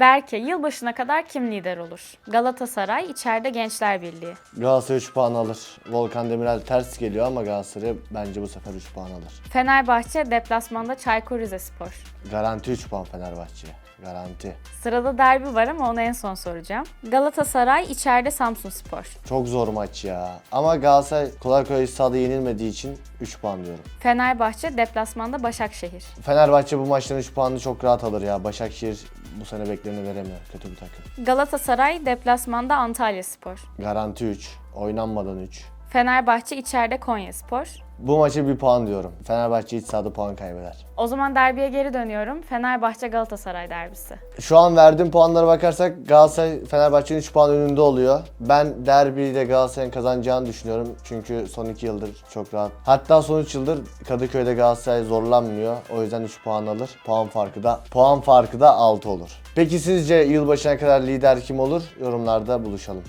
Berke yılbaşına kadar kim lider olur? Galatasaray içeride Gençler Birliği. Galatasaray 3 puan alır. Volkan Demirel ters geliyor ama Galatasaray bence bu sefer 3 puan alır. Fenerbahçe deplasmanda Çaykur Rizespor. Garanti 3 puan Fenerbahçe'ye. Garanti. Sırada derbi var ama onu en son soracağım. Galatasaray içeride Samsunspor. Çok zor maç ya. Ama Galatasaray kolay kolay sahada yenilmediği için 3 puan diyorum. Fenerbahçe deplasmanda Başakşehir. Fenerbahçe bu maçtan 3 puanını çok rahat alır ya. Başakşehir bu sene beklerini veremiyor. Kötü bir takım. Galatasaray deplasmanda Antalyaspor. Garanti 3. Oynanmadan 3. Fenerbahçe içeride Konyaspor. Bu maça bir puan diyorum. Fenerbahçe iç sahada puan kaybeder. O zaman derbiye geri dönüyorum. Fenerbahçe Galatasaray derbisi. Şu an verdiğim puanlara bakarsak Galatasaray Fenerbahçe'nin 3 puan önünde oluyor. Ben derbiyi de Galatasaray'ın kazanacağını düşünüyorum. Çünkü son 2 yıldır çok rahat. Hatta son 3 yıldır Kadıköy'de Galatasaray zorlanmıyor. O yüzden 3 puan alır. Puan farkı da puan farkı da 6 olur. Peki sizce yılbaşına kadar lider kim olur? Yorumlarda buluşalım.